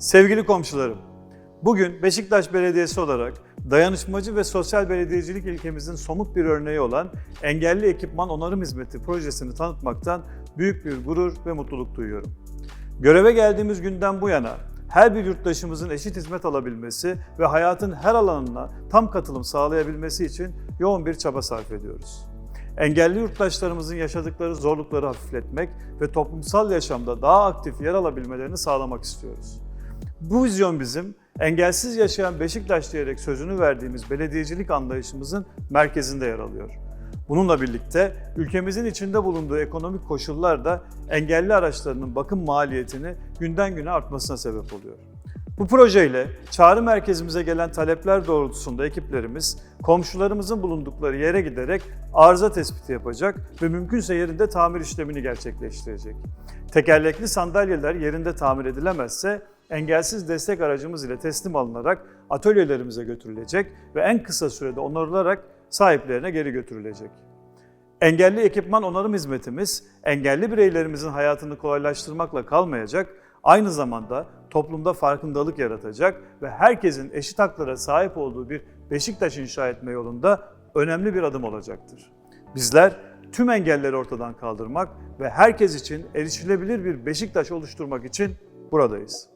Sevgili komşularım, bugün Beşiktaş Belediyesi olarak dayanışmacı ve sosyal belediyecilik ilkemizin somut bir örneği olan Engelli Ekipman Onarım Hizmeti projesini tanıtmaktan büyük bir gurur ve mutluluk duyuyorum. Göreve geldiğimiz günden bu yana her bir yurttaşımızın eşit hizmet alabilmesi ve hayatın her alanına tam katılım sağlayabilmesi için yoğun bir çaba sarf ediyoruz. Engelli yurttaşlarımızın yaşadıkları zorlukları hafifletmek ve toplumsal yaşamda daha aktif yer alabilmelerini sağlamak istiyoruz. Bu vizyon bizim engelsiz yaşayan Beşiktaş diyerek sözünü verdiğimiz belediyecilik anlayışımızın merkezinde yer alıyor. Bununla birlikte ülkemizin içinde bulunduğu ekonomik koşullar da engelli araçlarının bakım maliyetini günden güne artmasına sebep oluyor. Bu projeyle çağrı merkezimize gelen talepler doğrultusunda ekiplerimiz komşularımızın bulundukları yere giderek arıza tespiti yapacak ve mümkünse yerinde tamir işlemini gerçekleştirecek. Tekerlekli sandalyeler yerinde tamir edilemezse engelsiz destek aracımız ile teslim alınarak atölyelerimize götürülecek ve en kısa sürede onarılarak sahiplerine geri götürülecek. Engelli ekipman onarım hizmetimiz engelli bireylerimizin hayatını kolaylaştırmakla kalmayacak, aynı zamanda toplumda farkındalık yaratacak ve herkesin eşit haklara sahip olduğu bir Beşiktaş inşa etme yolunda önemli bir adım olacaktır. Bizler tüm engelleri ortadan kaldırmak ve herkes için erişilebilir bir Beşiktaş oluşturmak için buradayız.